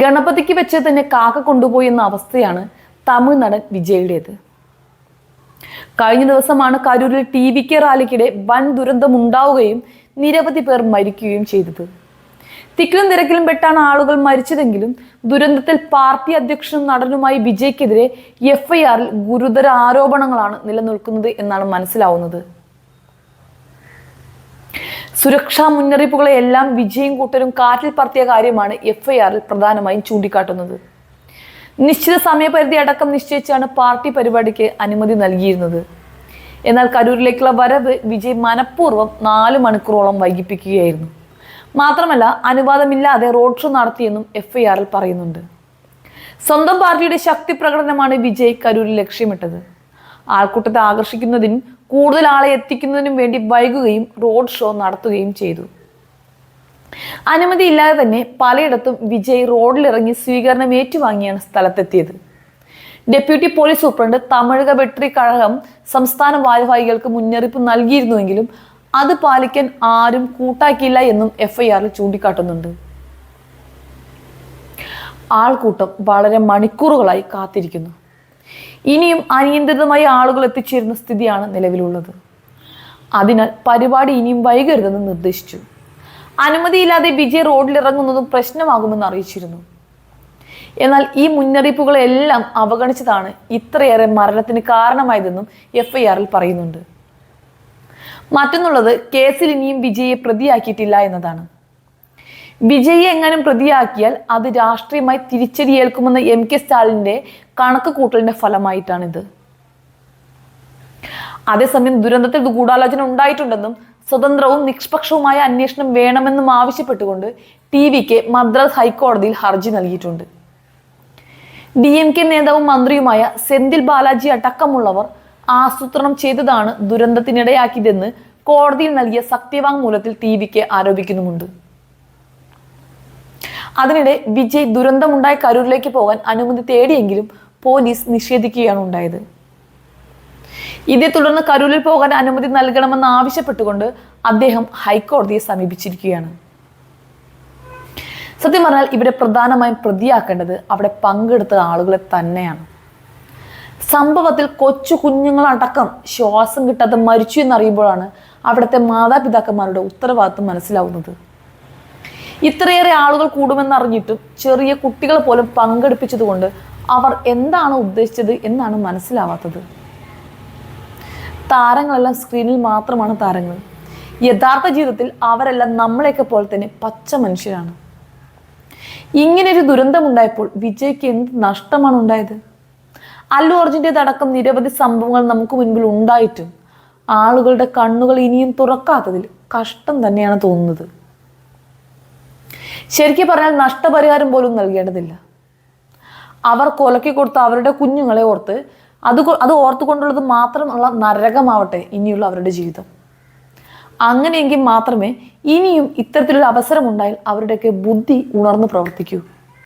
ഗണപതിക്ക് വെച്ച് തന്നെ കാക്ക കൊണ്ടുപോയി എന്ന അവസ്ഥയാണ് തമിഴ് നടൻ വിജയുടേത് കഴിഞ്ഞ ദിവസമാണ് കരൂരിൽ ടി വി കെ റാലിക്കിടെ വൻ ദുരന്തമുണ്ടാവുകയും നിരവധി പേർ മരിക്കുകയും ചെയ്തത്. തിക്കിലും തിരക്കിലും പെട്ടാണ് ആളുകൾ മരിച്ചതെങ്കിലും ദുരന്തത്തിൽ പാർട്ടി അധ്യക്ഷനും നടനുമായി വിജയ്ക്കെതിരെ എഫ്ഐആറിൽ ഗുരുതര ആരോപണങ്ങളാണ് നിലനിൽക്കുന്നത് എന്നാണ് മനസ്സിലാവുന്നത്. സുരക്ഷാ മുന്നറിയിപ്പുകളെല്ലാം വിജയും കൂട്ടരും കാറ്റിൽ പറത്തിയ കാര്യമാണ് എഫ്ഐആറിൽ പ്രധാനമായും ചൂണ്ടിക്കാട്ടുന്നത്. നിശ്ചിത സമയപരിധി അടക്കം നിശ്ചയിച്ചാണ് പാർട്ടി പരിപാടിക്ക് അനുമതി നൽകിയിരുന്നത്. എന്നാൽ കരൂരിലേക്കുള്ള വരവ് വിജയ് മനഃപൂർവം നാല് മണിക്കൂറോളം വൈകിപ്പിക്കുകയായിരുന്നു. മാത്രമല്ല അനുവാദമില്ലാതെ റോഡ് ഷോ നടത്തിയെന്നും എഫ്ഐആറിൽ പറയുന്നുണ്ട്. സ്വന്തം പാർട്ടിയുടെ ശക്തി പ്രകടനമാണ് വിജയ് കരൂരിൽ ലക്ഷ്യമിട്ടത്. ആൾക്കൂട്ടത്തെ ആകർഷിക്കുന്നതിനും കൂടുതൽ ആളെ എത്തിക്കുന്നതിനും വേണ്ടി വൈകുകയും റോഡ് ഷോ നടത്തുകയും ചെയ്തു. അനുമതിയില്ലാതെ തന്നെ പലയിടത്തും വിജയ് റോഡിലിറങ്ങി സ്വീകരണം ഏറ്റുവാങ്ങിയാണ് സ്ഥലത്തെത്തിയത്. Deputy police superintendent Tamilaga Vettri Kazhagam സംസ്ഥാന ഭാരവാഹികൾക്ക് മുന്നറിയിപ്പ് നൽകിയിരുന്നുവെങ്കിലും അത് പാലിക്കാൻ ആരും കൂട്ടാക്കിയില്ല എന്നും എഫ്ഐആറിൽ ചൂണ്ടിക്കാട്ടുന്നുണ്ട്. ആൾക്കൂട്ടം വളരെ മണിക്കൂറുകളായി കാത്തിരിക്കുന്നു. ഇനിയും അനിയന്ത്രിതമായി ആളുകൾ എത്തിച്ചേരുന്ന സ്ഥിതിയാണ് നിലവിലുള്ളത്. അതിനാൽ പരിപാടി ഇനിയും വൈകരുതെന്ന് നിർദ്ദേശിച്ചു. അനുമതിയില്ലാതെ വിജയ് റോഡിലിറങ്ങുന്നതും പ്രശ്നമാകുമെന്ന് അറിയിച്ചിരുന്നു. എന്നാൽ ഈ മുന്നറിയിപ്പുകളെല്ലാം അവഗണിച്ചതാണ് ഇത്രയേറെ മരണത്തിന് കാരണമായതെന്നും എഫ്ഐആറിൽ പറയുന്നുണ്ട്. മറ്റൊന്നുള്ളത് കേസിൽ ഇനിയും വിജയെ പ്രതിയാക്കിയിട്ടില്ല എന്നതാണ്. വിജയെ എങ്ങാനും പ്രതിയാക്കിയാൽ അത് രാഷ്ട്രീയമായി തിരിച്ചടിയേൽക്കുമെന്ന എം കെ സ്റ്റാലിന്റെ കണക്ക് കൂട്ടലിന്റെ ഫലമായിട്ടാണിത്. അതേസമയം ദുരന്തത്തിൽ ഗൂഢാലോചന ഉണ്ടായിട്ടുണ്ടെന്നും സ്വതന്ത്രവും നിഷ്പക്ഷവുമായ അന്വേഷണം വേണമെന്നും ആവശ്യപ്പെട്ടുകൊണ്ട് ടി വിക്ക് മദ്രാസ് ഹൈക്കോടതിയിൽ ഹർജി നൽകിയിട്ടുണ്ട്. ഡി എം കെ നേതാവും മന്ത്രിയുമായ സെന്തിൽ ബാലാജി അടക്കമുള്ളവർ ആസൂത്രണം ചെയ്തതാണ് ദുരന്തത്തിനിടയാക്കിയതെന്ന് കോടതിയിൽ നൽകിയ സത്യവാങ്മൂലത്തിൽ ടി വിക്ക് ആരോപിക്കുന്നുമുണ്ട്. അതിനിടെ വിജയ് ദുരന്തമുണ്ടായ കരൂരിലേക്ക് പോകാൻ അനുമതി തേടിയെങ്കിലും പോലീസ് നിഷേധിക്കുകയാണ് ഉണ്ടായത്. ഇതേ തുടർന്ന് കരൂരിൽ പോകാൻ അനുമതി നൽകണമെന്ന് ആവശ്യപ്പെട്ടുകൊണ്ട് അദ്ദേഹം ഹൈക്കോടതിയെ സമീപിച്ചിരിക്കുകയാണ്. സത്യം പറഞ്ഞാൽ ഇവിടെ പ്രധാനമായും പ്രതിയാക്കേണ്ടത് അവിടെ പങ്കെടുത്ത ആളുകളെ തന്നെയാണ്. സംഭവത്തിൽ കൊച്ചു കുഞ്ഞുങ്ങളടക്കം ശ്വാസം കിട്ടാതെ മരിച്ചു എന്നറിയുമ്പോഴാണ് അവിടുത്തെ മാതാപിതാക്കന്മാരുടെ ഉത്തരവാദിത്വം മനസ്സിലാവുന്നത്. ഇത്രയേറെ ആളുകൾ കൂടുമെന്നറിഞ്ഞിട്ടും ചെറിയ കുട്ടികളെ പോലും പങ്കെടുപ്പിച്ചതുകൊണ്ട് അവർ എന്താണ് ഉദ്ദേശിച്ചത് എന്നാണ് മനസ്സിലാവാത്തത്. താരങ്ങളെല്ലാം സ്ക്രീനിൽ മാത്രമാണ് താരങ്ങൾ. യഥാർത്ഥ ജീവിതത്തിൽ അവരെല്ലാം നമ്മളെയൊക്കെ പോലെ തന്നെ പച്ച മനുഷ്യരാണ്. ഇങ്ങനൊരു ദുരന്തമുണ്ടായപ്പോൾ വിജയ്ക്ക് എന്ത് നഷ്ടമാണ് ഉണ്ടായത്? അല്ലു അർജുന്റെതടക്കം നിരവധി സംഭവങ്ങൾ നമുക്ക് മുൻപിൽ ഉണ്ടായിട്ടും ആളുകളുടെ കണ്ണുകൾ ഇനിയും തുറക്കാത്തതിൽ കഷ്ടം തന്നെയാണ് തോന്നുന്നത്. ശരിക്കും പറഞ്ഞാൽ നഷ്ടപരിഹാരം പോലും നൽകേണ്ടതില്ല. അവർ കൊലക്കി കൊടുത്ത അവരുടെ കുഞ്ഞുങ്ങളെ ഓർത്ത് അത് അത് ഓർത്തുകൊണ്ടുള്ളത് മാത്രമുള്ള നരകമാവട്ടെ ഇനിയുള്ള അവരുടെ ജീവിതം. അങ്ങനെയെങ്കിൽ മാത്രമേ ഇനിയും ഇത്തരത്തിലൊരു അവസരമുണ്ടായാൽ അവരുടെയൊക്കെ ബുദ്ധി ഉണർന്ന് പ്രവർത്തിക്കൂ.